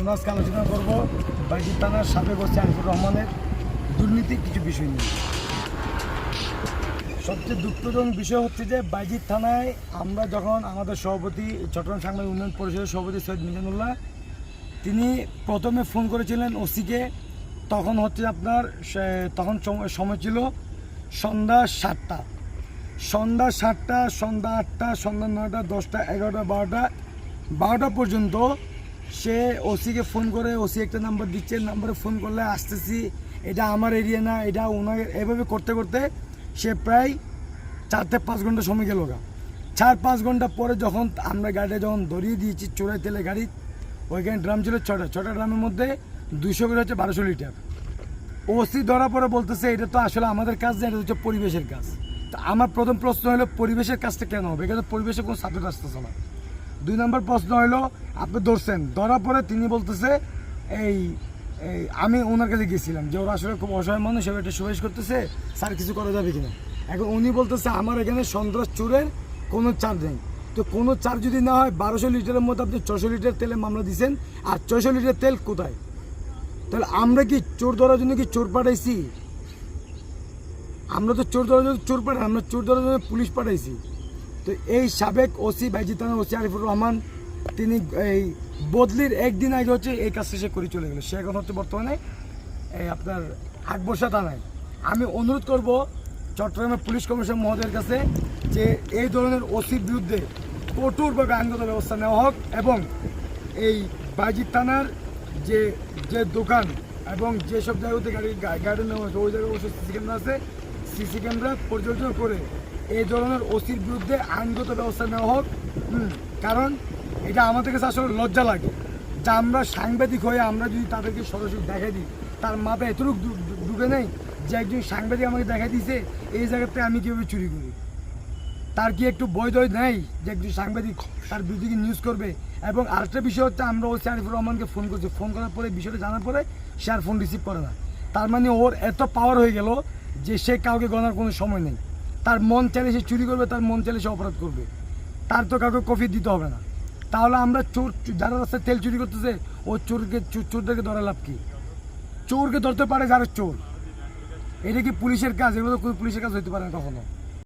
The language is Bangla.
আমরা আজকে আলোচনা করব। বাইজিৎ থানার সাবেক ওসি আরিফুর রহমানের দুর্নীতির কিছু বিষয় নিয়ে। সবচেয়ে দুঃখজনক বিষয় হচ্ছে যে বাইজিৎ থানায় আমরা যখন আমাদের সভাপতি, চট্টগ্রাম সাংবাদিক উন্নয়ন পরিষদের সভাপতি সৈয়দ মিজানুল্লাহ, তিনি প্রথমে ফোন করেছিলেন ওসিকে। তখন হচ্ছে আপনার তখন সম- সময় ছিল সন্ধ্যা সাতটা। সন্ধ্যা সাতটা, সন্ধ্যা আটটা, সন্ধ্যা নয়টা, দশটা, এগারোটা, বারোটা বারোটা পর্যন্ত সে ওসিকে ফোন করে, ওসি একটা নাম্বার দিচ্ছে, নাম্বারে ফোন করলে আসতেছি। এটা আমার এরিয়া না, এটা ওনার এভাবে করতে করতে সে প্রায় চার থেকে পাঁচ ঘণ্টা সময় গেল গা। চার পাঁচ ঘণ্টা পরে যখন আমরা গাড়িটা যখন ধরিয়ে দিয়েছি, চোরাই তেলে গাড়ি, ওইখানে ড্রাম ছিল ছটা। ছটা ড্রামের মধ্যে দুশো করে হচ্ছে বারোশো লিটার। ওসি ধরা পরে বলতেছে, এটা তো আসলে আমাদের কাজ না, এটা হচ্ছে পরিবেশের কাজ। তো আমার প্রথম প্রশ্ন হলো, পরিবেশের কাজটা কেন হবে? এখানে পরিবেশে কোনো সাপোর্ট আসতেছে না। দুই নম্বর প্রশ্ন হলো আপনি ধরছেন। ধরার পরে তিনি বলতেছে, এই এই, আমি ওনার কাছে গেছিলাম যে ওরা আসলে খুব অসহায় মানুষ, এবার একটা সুপারিশ করতেছে, স্যার কিছু করা যাবে কিনা? এখন উনি বলতেছে, আমার এখানে সন্ত্রাস চোরের কোনো চার্জ নেই। তো কোনো চার্জ যদি না হয়, বারোশো লিটারের মধ্যে আপনি ছশো লিটার তেলে মামলা দিয়েছেন আর ছয়শো লিটার তেল কোথায়? তাহলে আমরা কি চোর ধরার জন্য কি চোর পাঠাইছি? আমরা তো চোর ধরার জন্য চোর পাঠাই, আমরা চোর ধরার জন্য পুলিশ পাঠাইছি। তো এই সাবেক ওসি বাইজিতানা ওসি আরিফুর রহমান, তিনি এই বদলির একদিন আগে হচ্ছে এই কাজটা সে করে চলে গেল। সে এখন হচ্ছে বর্তমানে এই আপনার আকবর্ষা থানায়। আমি অনুরোধ করব চট্টগ্রামের পুলিশ কমিশন মহোদয়ের কাছে যে এই ধরনের ওসির বিরুদ্ধে কঠোরভাবে আইনগত ব্যবস্থা নেওয়া হোক এবং এই বাইজিৎ থানার যে যে দোকান এবং যেসব জায়গাতে গাড়ি গাড়ি নেওয়া হয়েছে, ওই জায়গায় অবশ্যই সিসি ক্যামেরা আছে। সিসি ক্যামেরা পর্যবেক্ষণ করে এই ধরনের ওসির বিরুদ্ধে আইনগত ব্যবস্থা নেওয়া হোক। কারণ এটা আমাদের কাছে আসলে লজ্জা লাগে যা আমরা সাংবাদিক হয়ে আমরা যদি তাদেরকে সরাসরি দেখাই দিই, তার মাথায় এতটুকু ডু- ডু- ঢুকে নেই যে একজন সাংবাদিক আমাকে দেখা দিয়েছে এই জায়গাতে আমি কীভাবে চুরি করি? তার কি একটু বৈধ নেই যে একজন সাংবাদিক তার বিরুদ্ধে নিউজ করবে? এবং আরেকটা বিষয় হচ্ছে আমরা ওই আরিফুর রহমানকে ফোন করছি। ফোন করার পরে, বিষয়টা জানার পরে সে আর ফোন রিসিভ করে না। তার মানে ওর এত পাওয়ার হয়ে গেল যে সে কাউকে গণার কোনো সময় নেই। তার মন চাইলে সে চুরি করবে, তার মন চাইলে সে অপরাধ করবে। তার তো কাউকে কফি দিতে হবে না। তাহলে আমরা চোর, যারা রাস্তায় তেল চুরি করতেছে, ও চোরকে চোরদেরকে ধরা লাভ কি? চোরকে ধরতে পারে যারা চোর। এটা কি পুলিশের কাজ? এগুলো তো পুলিশের কাজ হইতে পারে না কখনো।